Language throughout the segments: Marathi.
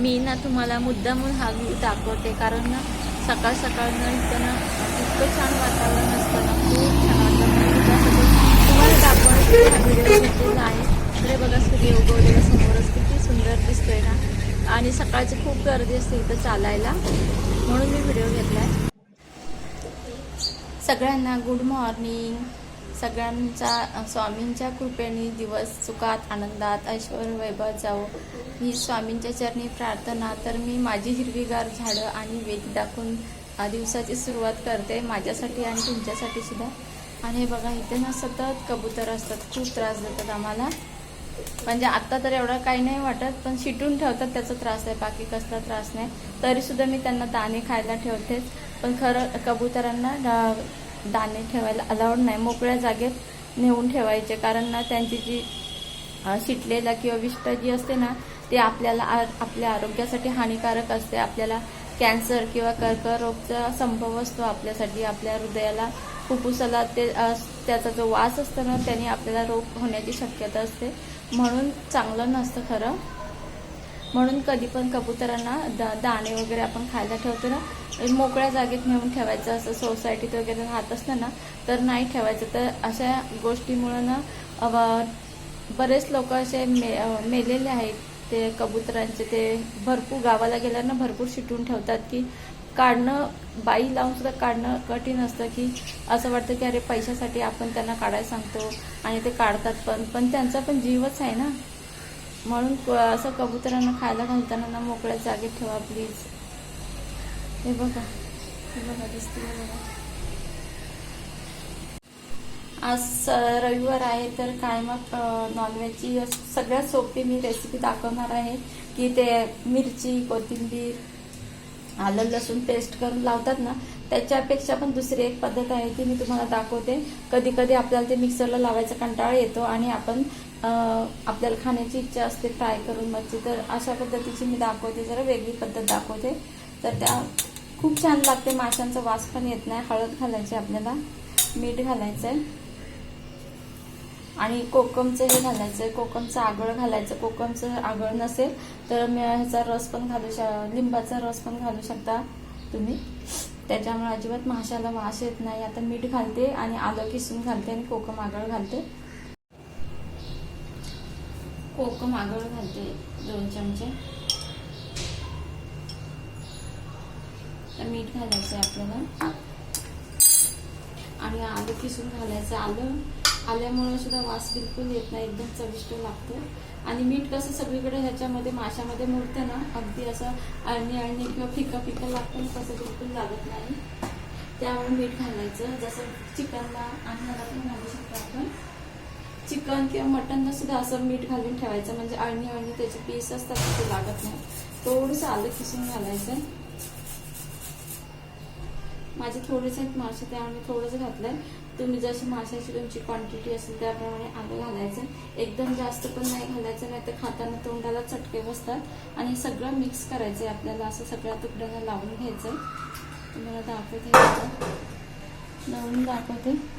मी ना तुम्हाला मुद्दामून हा व्ह्यू दाखवते. कारण ना सकाळ सकाळ ना इथं ना इतकं छान वातावरण असतं ना खूप छान तुम्हाला दाखवण्यासाठी हा व्हिडिओ घेतलेला आहे. इकडे बघा सूर्य उगवलेला समोरच किती सुंदर दिसतोय ना. आणि सकाळची खूप गर्दी असते इथं चालायला. म्हणून मी व्हिडिओ घेतलाय. सगळ्यांना गुड मॉर्निंग सगळ्यांचा स्वामींच्या कृपेने दिवस सुखात आनंदात ऐश्वर वैभव जावो. ही स्वामींच्या चरणी प्रार्थना तर मी माझी हिरवीगार झाडं आणि वेग दाखवून दिवसाची सुरुवात करते माझ्यासाठी आणि तुमच्यासाठी सुद्धा. आणि हे बघा इथे ना सतत कबूतर असतात खूप त्रास देतात आम्हाला. म्हणजे आत्ता तर एवढं काही नाही वाटत पण शिटून ठेवतात त्याचा त्रास आहे. बाकी कसला त्रास नाही. तरीसुद्धा मी त्यांना दाणे खायला ठेवते पण खरं कबुतरांना डा- दाणे ठेवायला अलाउड नाही. मोकळ्या जागेत नेऊन ठेवायचे. कारण ना त्यांची जी शिटलेला किंवा विष्ट जी असते ना ते आपल्याला आ- आपल्या आरोग्यासाठी हानिकारक असते. आपल्याला कॅन्सर किंवा कर्करोगचा संभव असतो आपल्यासाठी. आपल्या हृदयाला फुफ्फुसाला ते त्याचा जो वास असतो ना त्याने आपल्याला रोग होण्याची शक्यता असते. म्हणून चांगलं नसतं खरं. म्हणून कधी पण कबुतरांना दा दाणे वगैरे आपण खायला ठेवतो ना म्हणजे मोकळ्या जागेत नेऊन ठेवायचं असं सोसायटीत वगैरे राहत असलं ना तर नाही ठेवायचं. तर अशा गोष्टीमुळं ना बरेच लोक असे मे मेलेले आहेत. ते कबुतरांचे ते भरपूर गावाला गेल्यानं भरपूर शिटून ठेवतात की काढणं बाई लावून सुद्धा काढणं कठीण असतं की असं वाटतं की अरे पैशासाठी आपण त्यांना काढायला सांगतो आणि ते काढतात पण पण त्यांचा पण जीवच आहे ना. म्हणून असं कबुतरांना खायला घालताना ना मोकळ्या जागेत ठेवा प्लीज हे बघा. हे बघा दिसते बघा. आज रविवार आहे तर काय मग नॉनव्हेजची सगळ्यात सोपी मी रेसिपी दाखवणार आहे की ते मिरची कोथिंबीर आलं लसूण पेस्ट करून लावतात ना त्याच्यापेक्षा पण दुसरी एक पद्धत आहे ती मी तुम्हाला दाखवते. कधी कधी आपल्याला ते मिक्सरला लावायचा कंटाळा येतो आणि आपण आपल्याला खाण्याची इच्छा असते फ्राय करून मच्छी तर अशा पद्धतीची मी दाखवते जरा वेगळी पद्धत दाखवते. तर त्या खूप छान लागते माशांचा वास पण येत नाही. हळद घालायची आपल्याला मीठ घालायचंय. आणि कोकमचं हे घालायचं कोकमचं आगळ घालायचं. कोकमचं आगळ नसेल तर मी ह्याचा रस पण घालू शक लिंबाचा रस पण घालू शकता तुम्ही. त्याच्यामुळे अजिबात माशाला वास येत नाही. आता मीठ घालते आणि आलं किसून घालते आणि कोकम आगळ घालते. कोकम आगळ घालते दोन चमचे. तर मीठ घालायचं आहे आपल्याला. आणि आलं किसून घालायचं आलं आल्यामुळे सुद्धा वास बिलकुल येत नाही एकदम चविष्ट लागतो. आणि मीठ कसं सगळीकडे ह्याच्यामध्ये माशामध्ये मुरतं ना अगदी असं अळणी अळणी किंवा फिका फिका लागतं ना तसं बिलकुल लागत नाही. त्यामुळे मीठ घालायचं. जसं चिकनला आणि पण घालू शकतो आपण. चिकन किंवा मटनला सुद्धा असं मीठ घालून ठेवायचं. म्हणजे अळणी अळणी त्याचे पीस असतात ते लागत नाही. थोडंसं आलं किसून घालायचं. माझे थोडेसे आहेत मासे त्यामुळे थोडंसं घातलंय. तुम्ही जशी माशाची तुमची क्वांटिटी असेल त्याप्रमाणे आलं घालायचं. एकदम जास्त पण नाही घालायचं नाही तर खाताना तोंडाला चटके बसतात. आणि सगळं मिक्स करायचं आहे आपल्याला असं सगळ्या तुकड्यांना लावून घ्यायचं. तुम्हाला दाखवते. लावून दाखवते.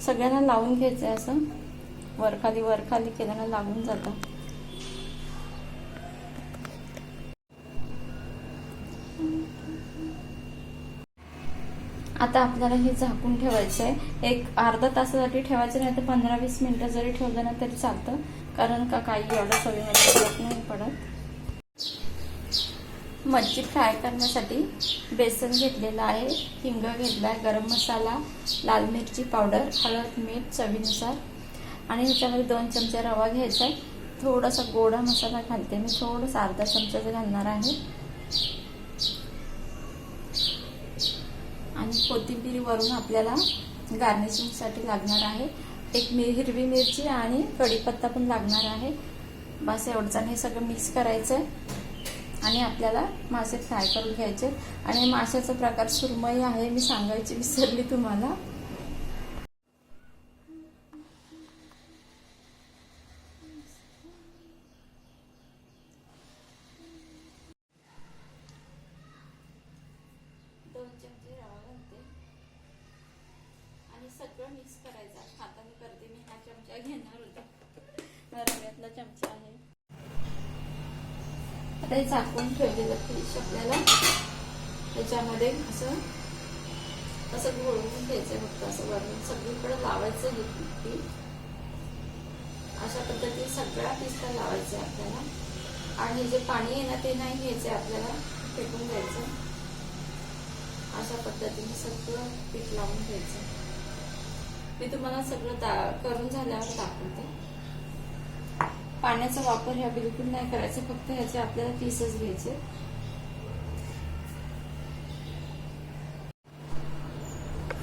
सगळ्यांना लावून घ्यायचं आहे असं. वरखाली वरखाली केल्यानं लागून जातं. आता आपल्याला हे झाकून ठेवायचं आहे एक अर्धा तासासाठी ठेवायचं नाही तर पंधरा वीस मिनिटं जरी ठेवलं ना तरी चालतं. कारण का काही एवढं चवीमध्ये नाही पडत. मच्छी फ्राय करण्यासाठी बेसन घेतलेलं आहे हिंग घेतला आहे गरम मसाला लाल मिरची पावडर हळद मीठ चवीनुसार. आणि ह्याच्यामध्ये दोन चमचे रवा घ्यायचा आहे थोडासा गोडा मसाला घालते मी थोडंसं अर्धा चमचाचं घालणार आहे. आणि कोथिंबीर वरून आपल्याला गार्निशिंगसाठी लागणार आहे. एक मी हिरवी मिरची आणि कढीपत्ता पण लागणार आहे. बस एवढंच आणि हे सगळं मिक्स करायचं आहे आणि आपल्याला मासे फ्राय करून घ्यायचे. आणि माशाचा प्रकार सुरमई आहे मी सांगायची विसरली तुम्हाला. दोन चमचे रवा आणि सगळं मिक्स करायचं. हाताने करते मी हा चमचा घेणार होता. रव्यातला चमचा आहे. आता हे झाकून ठेवलेलं फिश आपल्याला. त्याच्यामध्ये असं असं घोळवून घ्यायचं फक्त असं वरून. सगळीकडे लावायचं हे पीठ. अशा पद्धतीने सगळ्या पिस्ता लावायचं आपल्याला. आणि जे पाणी आहे ना ते नाही घ्यायचं आपल्याला फेकून द्यायचं. अशा पद्धतीने सगळं पीठ लावून घ्यायचं. मी तुम्हाला सगळं दा करून झाल्यावर दाखवते. पाण्याचा वापर ह्या बिलकुल नाही करायचा फक्त ह्याचे आपल्याला पीसच घ्यायचे.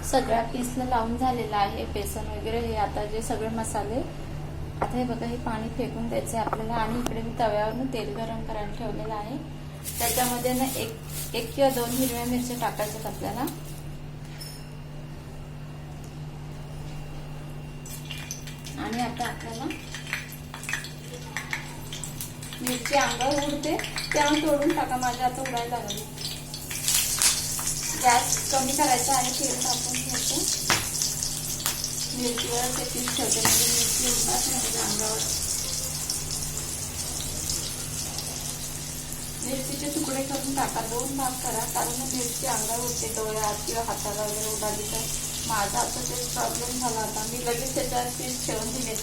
सगळ्या पीसला लावून झालेलं आहे बेसन वगैरे हे आता जे सगळे मसाले आता हे बघा हे पाणी फेकून द्यायचं आपल्याला. आणि इकडे मी तव्यावरून तेल गरम करायला ठेवलेलं आहे. त्याच्यामध्ये ना एक एक किंवा दोन हिरव्या मिरच्या टाकायच्यात आपल्याला. आणि आता आपल्याला मिरची अंगावर उडते त्या तोडून टाका माझ्या आता उडायला लागली. गॅस कमी करायचा आणि तेल टाकून घ्यायचं मिरचीवर ते पीठ ठेवते म्हणजे मिरची उडणार नाही माझ्या अंगावर. मिरचीचे तुकडे करून टाका दोन भाग करा कारण मिरची अंगावर उडते डोळ्यात किंवा हाताला वगैरे उडाली तर. माझा आता तेच प्रॉब्लेम झाला होता मी लगेच त्याच्यावर पीस ठेवून दिले.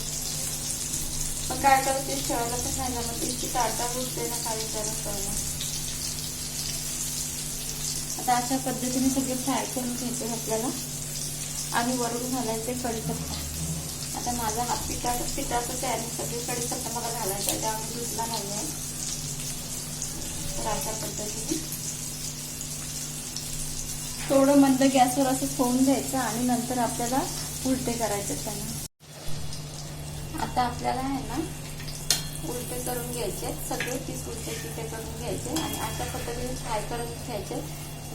काय करत? पीस ठेवायला पण नाही जमत. इतकी ताटा उठते ना काय विचारच कळलं आता अशा पद्धतीने सगळे फ्राय करून घ्यायचे आपल्याला. आणि वरून घालायचे कढीपत्ता. आता माझा हा पिठा पिठाचं तयारी सगळी कढीपत्ता मला घालायचा आहे त्यामुळे दुसरा नाही आहे तर अशा पद्धतीने. थोडं मंद गॅसवर असं फोन द्यायचं आणि नंतर आपल्याला उलटे करायचे त्यांना. आता आपल्याला आहे ना उलटे करून घ्यायचे सगळे पीस उलटे तिथे करून घ्यायचे आणि अशा पद्धतीने फ्राय करून घ्यायचे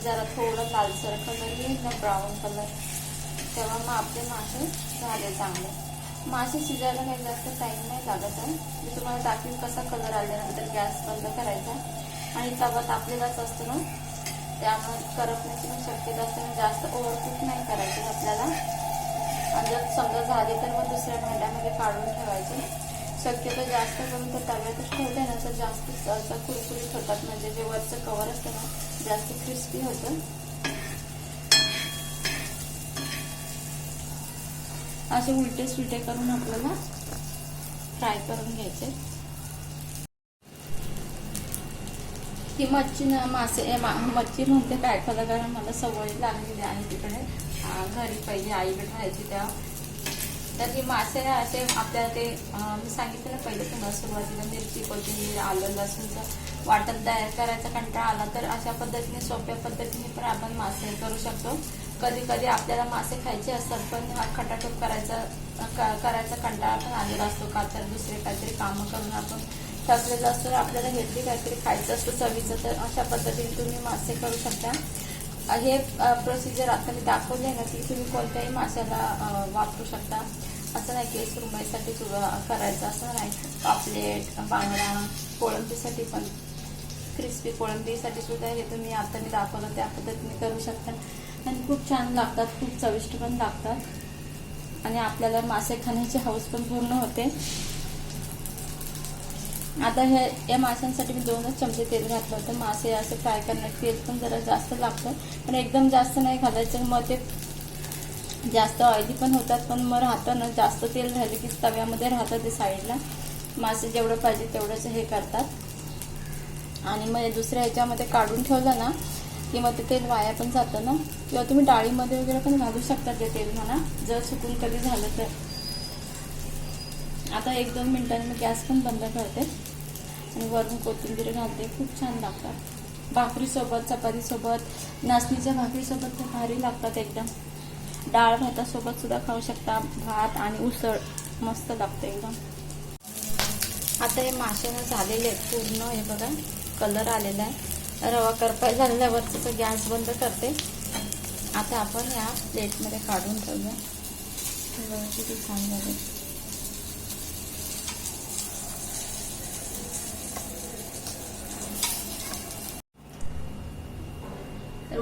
जरा थोडं लालसर कलर येईल ना ब्राऊन कलर तेव्हा मग आपले मासे झाले चांगले. मासे शिजायला काही जास्त टाईम नाही लागत आहे. मी तुम्हाला दाखवीन कसा कलर आल्यानंतर गॅस बंद करायचा. आणि तवा तापलेलाच असतो ना त्यामुळे करपण्याची पण शक्यता असते जास्त ओव्हरकुक नाही करायची आपल्याला. आणि जर समजा झाले तर मग दुसऱ्या भांड्यामध्ये काढून ठेवायचे. शक्यतो जास्त करून तर तव्यातच ठेवले ना तर जास्त असं कुरकुरीत होतात. म्हणजे जे वरचं कवर असतं ना जास्त क्रिस्पी होतं. असे उलटे सुलटे करून आपल्याला फ्राय करून घ्यायचे. ही मच्छी ना मासे मच्छी म्हणते काय कारण मला सवय लागलेली आहे तिकडे. घरी पहिली आईकडे राहायची त्या तर ही मासे असे आपल्याला ते मी सांगितलं ना पहिले तुम्हाला सुरुवातीला मिरची कोथिंबीर आलं लसूणचं वाटण तयार करायचा कंटाळा आला तर अशा पद्धतीने सोप्या पद्धतीने पण आपण मासे करू शकतो. कधी कधी आपल्याला मासे खायचे असतात पण हा खटाटोप करायचा करायचा कंटाळा पण आलेला असतो. का तर दुसरे काहीतरी कामं करून आपण थकलेलं असतो आपल्याला हेल्दी काहीतरी खायचं असतं चवीचं. तर अशा पद्धतीने तुम्ही मासे करू शकता. हे प्रोसिजर आता मी दाखवले ना ती तुम्ही कोणत्याही माशाला वापरू शकता. असं नाही की सुरमईसाठी करायचं असं नाही. पापलेट बांगडा कोळंबीसाठी पण क्रिस्पी कोळंबीसाठी सुद्धा हे तुम्ही आता मी दाखवलं त्या पद्धतीने करू शकता. आणि खूप छान लागतात खूप चविष्ट पण लागतात. आणि आपल्याला मासे खाण्याची हौस पण पूर्ण होते. आता हे या माशांसाठी मी दोनच चमचे तेल घातलं होतं. मासे असे फ्राय करण्यात तेल पण जरा जास्त लागतं. पण एकदम जास्त नाही घालायचं. मग ते जास्त ऑइली पण होतात पण मग राहतं ना जास्त तेल राहिले की तव्यामध्ये राहतं ते साईडला मासे जेवढं पाहिजे तेवढंच हे करतात. आणि मग दुसऱ्या ह्याच्यामध्ये काढून ठेवलं ना की मग ते तेल वाया पण जातं ना. किंवा तुम्ही डाळीमध्ये वगैरे पण घालू शकता ते तेल म्हणा. जर सुकून कधी झालं तर. आता एक दोन मिनटांनी मी गॅस पण बंद करते. आणि वरून कोथिंबीर घालते. खूप छान लागतात. भाकरीसोबत चपातीसोबत नाचणीच्या भाकरीसोबत तर भारी लागतात एकदम. डाळ भातासोबत सुद्धा खाऊ शकता. भात आणि उसळ मस्त लागतं एकदम. आता हे माशानं झालेले आहेत. पूर्ण हे बघा. कलर आलेला आहे. रवा करपाय झालेल्यावरच गॅस बंद करते. आता आपण या प्लेटमध्ये काढून ठेवूया. किती छान झाले.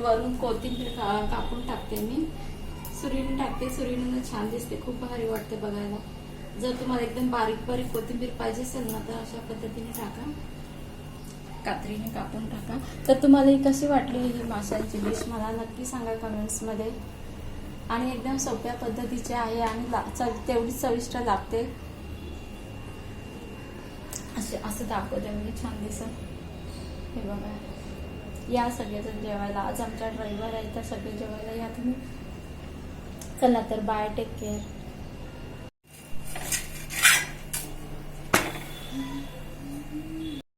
वरून कोथिंबीर का कापून टाकते मी. सुरीने टाकते. सुरीने छान दिसते. खूप भारी वाटते बघायला. जर तुम्हाला एकदम बारीक बारीक कोथिंबीर पाहिजे असेल ना तर अशा पद्धतीने टाका. कात्रीने कापून टाका. तर तुम्हाला ही कशी वाटली ही माशांची डिश मला नक्की सांगा कमेंट्समध्ये आणि एकदम सोप्या पद्धतीची आहे आणि ला- तेवढी चविष्ट लागते. असे असं दाखवते म्हणजे छान दिसत. हे बघा. या सगळेजण जेवायला. आज आमच्या ड्रायव्हर आहे तर सगळे जेवायला या तुम्ही. चला तर बाय टेक केअर